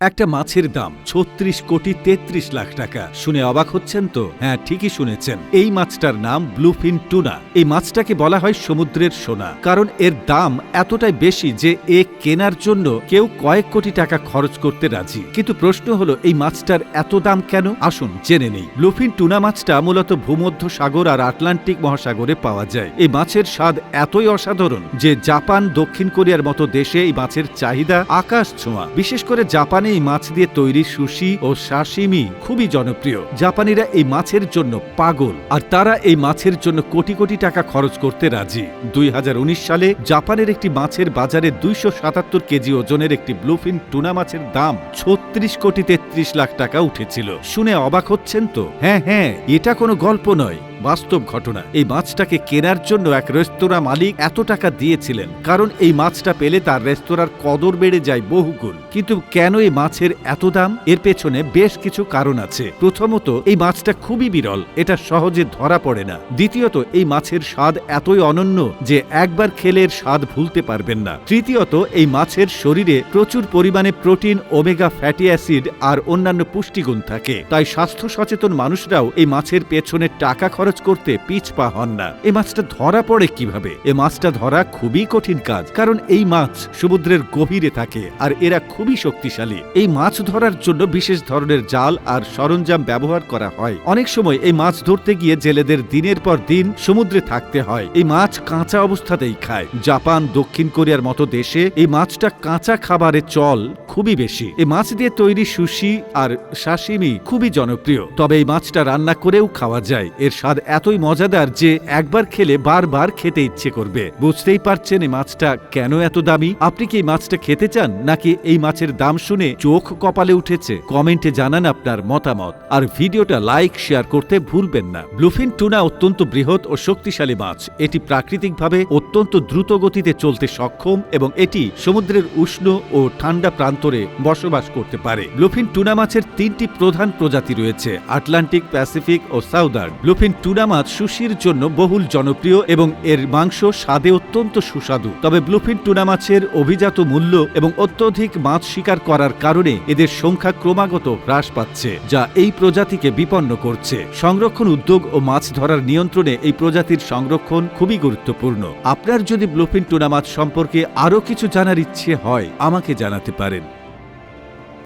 একটা মাছের দাম ছত্রিশ কোটি তেত্রিশ লাখ টাকা। শুনে অবাক হচ্ছেন তো? হ্যাঁ ঠিকই শুনেছেন। এই মাছটার নাম ব্লুফিন টুনা। এই মাছটাকে বলা হয় সমুদ্রের সোনা, কারণ এর দাম এতটাই বেশি যে এ কেনার জন্য কেউ কয়েক কোটি টাকা খরচ করতে রাজি। কিন্তু প্রশ্ন হলো, এই মাছটার এত দাম কেন? আসুন জেনে নেই। ব্লুফিন টুনা মাছটা মূলত ভূমধ্য সাগর আর আটলান্টিক মহাসাগরে পাওয়া যায়। এই মাছের স্বাদ এতই অসাধারণ যে জাপান, দক্ষিণ কোরিয়ার মতো দেশে এই মাছের চাহিদা আকাশ ছোঁয়া। বিশেষ করে জাপানে এই মাছ দিয়ে তৈরি সুশি ও সাশিমি খুবই জনপ্রিয়। জাপানিরা এই মাছের জন্য পাগল, আর তারা এই মাছের জন্য কোটি কোটি টাকা খরচ করতে রাজি। দুই হাজার উনিশ সালে জাপানের একটি মাছের বাজারে দুইশো সাতাত্তর কেজি ওজনের একটি ব্লুফিন টুনা মাছের দাম ছত্রিশ কোটি তেত্রিশ লাখ টাকা উঠেছিল। শুনে অবাক হচ্ছেন তো? হ্যাঁ হ্যাঁ এটা কোনো গল্প নয়। বাস্তব ঘটনা। এই মাছটাকে কেনার জন্য এক রেস্তোরাঁ মালিক এত টাকা দিয়েছিলেন, কারণ এই মাছটা পেলে তার রেস্তোরাঁর কদর বেড়ে যায় বহুগুণ। কিন্তু কেন এই মাছের এত দাম? এর পেছনে বেশ কিছু কারণ আছে। প্রথমত, এই মাছটা খুবই বিরল, এটা সহজে ধরা পড়ে না। দ্বিতীয়ত, এই মাছের স্বাদ এতই অনন্য যে একবার খেলে এর স্বাদ ভুলতে পারবেন না। তৃতীয়ত, এই মাছের শরীরে প্রচুর পরিমাণে প্রোটিন, ওমেগা, ফ্যাটি অ্যাসিড আর অন্যান্য পুষ্টিগুণ থাকে। তাই স্বাস্থ্য সচেতন মানুষরাও এই মাছের পেছনে টাকা খরচ করতে পিছপা হন না। এই মাছটা ধরা পড়ে কীভাবে? এ মাছটা ধরা খুবই কঠিন কাজ, কারণ এই মাছ সমুদ্রের গভীরে থাকে, আর এরা খুবই শক্তিশালী। এই মাছ ধরার জন্য বিশেষ ধরনের জাল আর সরঞ্জাম ব্যবহার করা হয়। অনেক সময় এই মাছ ধরতে গিয়ে জেলেদের দিনের পর দিন সমুদ্রে থাকতে হয়। এই মাছ কাঁচা অবস্থাতেই খায়। জাপান, দক্ষিণ কোরিয়ার মতো দেশে এই মাছটা কাঁচা খাবারে চল খুবই বেশি। এই মাছ দিয়ে তৈরি সুশি আর সাশিমি খুবই জনপ্রিয়। তবে এই মাছটা রান্না করেও খাওয়া যায়। এর স্বাদ এতই মজাদার যে একবার খেলে বারবার খেতে ইচ্ছে করবে। বুঝতেই পারছেন এই মাছটা কেন এত দামি? আপনি কি এই মাছটা খেতে চান, নাকি এই মাছের দাম শুনে চোখ কপালে উঠেছে? কমেন্টে জানান আপনার মতামত। আর ভিডিওটা লাইক, শেয়ার করতে ভুলবেন না। ব্লুফিন টুনা অত্যন্ত বৃহৎ ও শক্তিশালী মাছ। এটি প্রাকৃতিকভাবে অত্যন্ত দ্রুত গতিতে চলতে সক্ষম এবং এটি সমুদ্রের উষ্ণ ও ঠান্ডা প্রান্তরে বসবাস করতে পারে। ব্লুফিন টুনা মাছের তিনটি প্রধান প্রজাতি রয়েছে, আটলান্টিক, প্যাসিফিক ও সাউদার্ন। ব্লুফিন টুনা মাছ সুশির জন্য বহুল জনপ্রিয় এবং এর মাংস স্বাদে অত্যন্ত সুস্বাদু। তবে ব্লুফিন টুনা মাছের অভিজাত মূল্য এবং অত্যধিক মাছ শিকার করার কারণে এদের সংখ্যা ক্রমাগত হ্রাস পাচ্ছে, যা এই প্রজাতিকে বিপন্ন করছে। সংরক্ষণ উদ্যোগ ও মাছ ধরার নিয়ন্ত্রণে এই প্রজাতির সংরক্ষণ খুবই গুরুত্বপূর্ণ। আপনার যদি ব্লুফিন টুনা মাছ সম্পর্কে আরও কিছু জানার ইচ্ছে হয়, আমাকে জানাতে পারেন।